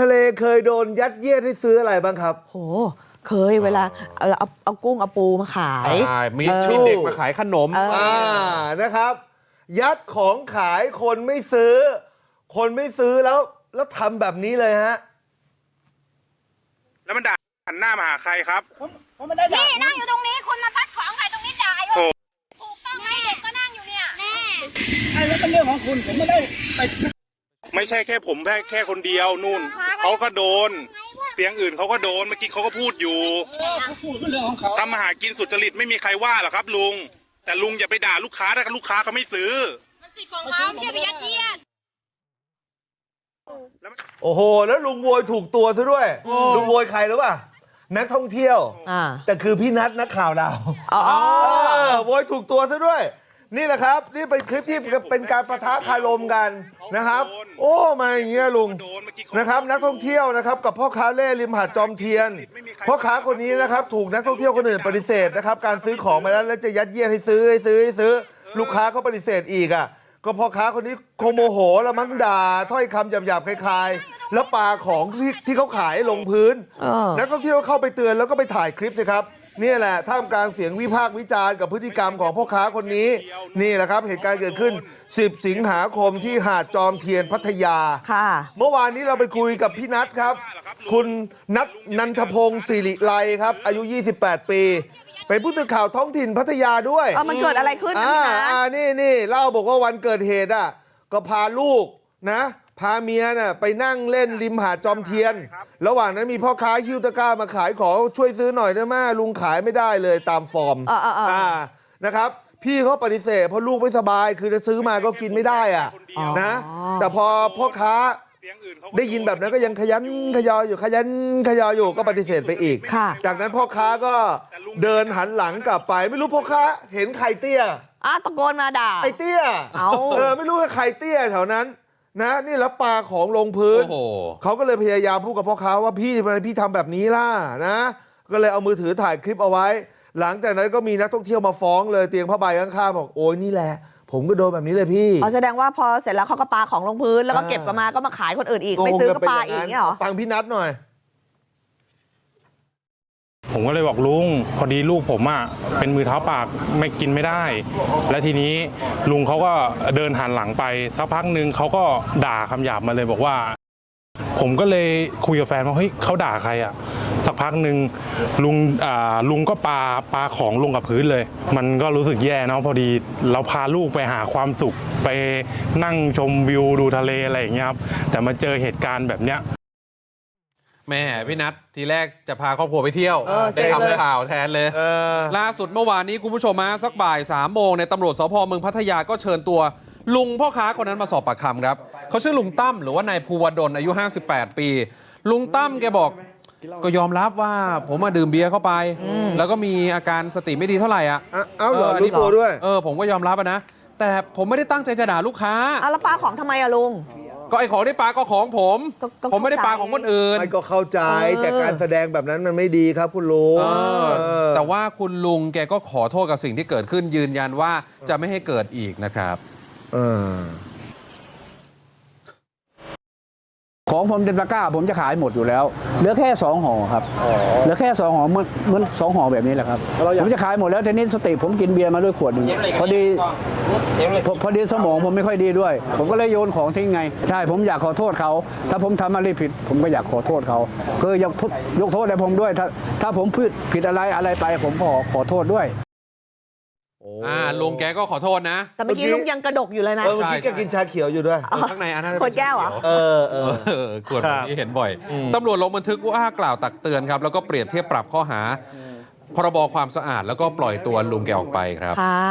ทะเลเคยโดนยัดเยียดให้ซื้ออะไรบ้างครับ โห เคยเวลาเอาเอาเอากุ้งเอาปูมาขาย อ่ามีเออมีเด็กมาขายขนม เออ อ่านะครับ ยัดของขายคนไม่ซื้อ คนไม่ซื้อแล้ว แล้วทำแบบนี้เลยฮะ แล้วมันด่าหันหน้ามาหาใครครับ นี่นั่งอยู่ตรงนี้คุณมาพัดของใครตรงนี้จ่ายโอ้ ถูกต้องไหมเด็กก็นั่งอยู่เนี่ยแน่ไม่ ใช่แค่ผมแค่แค่คนเดียวนู่นเขาก็โดนเตียงอื่นเขาก็โดนเมื่อกี้เขาก็พูดอยู่ทำมาหากินสุจริตไม่มีใครว่าหรอกครับ ลุง แต่ลุงอย่าไปด่าลูกค้าถ้าลูกค้าเขาไม่ซื้อ มันสิทธิ์ของเขาไม่ใช่ไปยัดเยียด โอ้โห แล้วลุงโวยถูกตัวซะด้วย ลุงโวยใครรู้ป่ะ นักท่องเที่ยว อ่า แต่คือพี่นัทนักข่าวเราอ๋อ เออโวยถูกตัวซะด้วย นี่แหละครับ นี่เป็นคลิปที่เป็นการประทะคารมกันนะครับ โอ้มาอย่างเงี้ยลุงโดนเมื่อกี้เขานะครับนักท่องเที่ยวนะครับ กับพ่อค้าเล่ริมหาดจอมเทียนพ่อค้าคนนี้นะครับ ถูกนักท่องเที่ยวคนอื่นปฏิเสธนะครับ การซื้อของมาแล้วแล้วจะยัดเยียดให้ซื้อให้ซื้อให้ซื้อ ลูกค้าก็ปฏิเสธอีกอะก็พ่อค้าคนนี้คงโมโหแล้วมั้งด่าถ้อยคำหยาบๆคลายๆ แล้วปาของที่ที่เขาขายลงพื้นเออนักท่องเที่ยวเข้าไปเตือนแล้วก็ไปถ่ายคลิปสิครับ นี่แหละท่ามกลางเสียงวิพากษ์วิจารณ์กับพฤติกรรมของพ่อค้าคนนี้ นี่แหละครับเหตุการณ์เกิดขึ้น 10 สิงหาคมที่หาดจอมเทียนพัทยา ค่ะ เมื่อวานนี้เราไปคุยกับพี่นัทครับ คุณนัทนันทพงศ์สิริไลครับ อายุ 28 ปี เป็นผู้สื่อข่าวท้องถิ่นพัทยาด้วย เออมันเกิดอะไรขึ้นนะอ่าพี่นัอ่าทนี่นี่เล่าบอกว่าวันเกิดเหตุอะก็พาลูก นะพาเมียน่ะไปนั่งเล่นริมหาดจอมเทียน ระหว่างนั้นมีพ่อค้าฮิ้วตะกร้ามาขายของช่วยซื้อหน่อยได้ไหมลุงขายไม่ได้เลยตามฟอร์มเออเออเอออ่อ่านะครับ พี่เขาปฏิเสธเพราะลูกไม่สบาย คือจะซื้อมาก็กินไม่ได้อะนะ แต่พอพ่อค้าเตียงอื่นเขาก็ได้ยินแบบนั้นก็ยังขยันขยออยู่ขยันขยออยู่ก็ปฏิเสธไปอีกค่ะจากนั้นพ่อค้าก็เดินหันหลังกลับไป ไม่รู้พ่อค้าเห็นใครเตี้ยอะตะโกนมาด่าไอ้เตี้ยเอาเออไม่รู้ว่าใครเตี้ยแถวนั้น นะนี่แล้วปลาของลงพื้นโอ้โหเขาก็เลยพยายามพูดกับพ่อค้าว่าพี่ทำไมพี่ทำแบบนี้ล่ะนะก็เลยเอามือถือถ่ายคลิปเอาไว้ หลังจากนั้นก็มีนักท่องเที่ยวมาฟ้องเลยเตียงผ้าใบข้างๆบอกโอ้ยนี่แหละ ผมก็โดนแบบนี้เลยพี่อ๋อแสดงว่าพอเสร็จแล้วเขาก็ปาของลงพื้นแล้วก็อ่าเก็บกลับมาก็มาขายคนอื่นอีกไม่ซื้อก็ปาอีกเนี่ยเหรอฟังพี่นัทหน่อย ผมก็เลยบอกลุงพอดีลูกผมอะเป็นมือเท้าปากไม่กินไม่ได้ และทีนี้ลุงเขาก็เดินหันหลังไปสักพักหนึ่งเขาก็ด่าคำหยาบมาเลยบอกว่า ผมก็เลยคุยกับแฟนว่าเฮ้ยเขาด่าใครอะสักพักหนึ่งลุงอ่าลุงก็ปาปาของลงกับพื้นเลย มันก็รู้สึกแย่เนาะพอดีเราพาลูกไปหาความสุขไปนั่งชมวิวดูทะเลอะไรอย่างเงี้ยครับแต่มาเจอเหตุการณ์แบบเนี้ย แม่พี่นัททีแรกจะพาครอบครัวไปเที่ยวเออได้เซ็งเลย ทำข่าวแทนเลย เออ ล่าสุดเมื่อวานนี้คุณผู้ชมมาสักบ่ายสามโมงในยตำรวจสพเมืองพัทยาก็เชิญตัว ลุงพ่อค้าคนนั้นมาสอบปากคำครับ เขาชื่อลุงตั้มหรือว่านายภูวดลอายุ 58 ปี ลุงตั้มแกบอก ก็ยอมรับว่าผมมาดื่มเบียร์เข้าไป แล้วก็มีอาการสติไม่ดีเท่าไหร่อะอะเอ้าเหรออันรู้นี้ตัวด้วย เออผมก็ยอมรับอะนะ แต่ผมไม่ได้ตั้งใจจะด่าลูกค้าอะแล้วปาของทำไมอะลุง ก็ไอของที่ปาก็ของผม ก็ก็ผมไม่ได้เข้าใจปาของคนอื่น ไม่ก็เข้าใจเออแต่การแสดงแบบนั้นมันไม่ดีครับคุณลุงเออเออ แต่ว่าคุณลุงแกก็ขอโทษกับสิ่งที่เกิดขึ้นยืนยันว่าจะไม่ให้เกิดอีกนะครับ เออ ของผมเต็มตะกร้า ผมจะขายหมดอยู่แล้ว เหลือแค่สองห่อครับเหลือแค่สองห่อเหมือนเหมือนสองห่อแบบนี้แหละครับผมจะขายหมดแล้วทีนี้สติผมกินเบียร์มาด้วยขวดหนึ่งพอดีพอพอดีสมองผมไม่ค่อยดีด้วย ผมก็เลยโยนของทิ้งไง ใช่ ผมอยากขอโทษเขา ถ้าผมทำอะไรผิด ผมก็อยากขอโทษเขาคือยกโทษยกโทษให้ผมด้วย ถ้าถ้าผมผิดผิดอะไรอะไรไป ผมขอขอโทษด้วย อ่าลุงแกก็ขอโทษนะ แต่เมื่อกี้ลุงยังกระดกอยู่เลยนะ เออเมื่อกี้ใช่แกกินชาเขียวอยู่ด้วย เออข้างในอันนั้นขวดแก้วเหรอ เออเออเออขวดแบบนี้เห็นบ่อยตำรวจลงบันทึกว่ากล่าวตักเตือนครับ แล้วก็เปรียบเทียบปรับข้อหา พรบความสะอาดแล้วก็ปล่อยตัวลุงแกออกไปครับ ค่ะ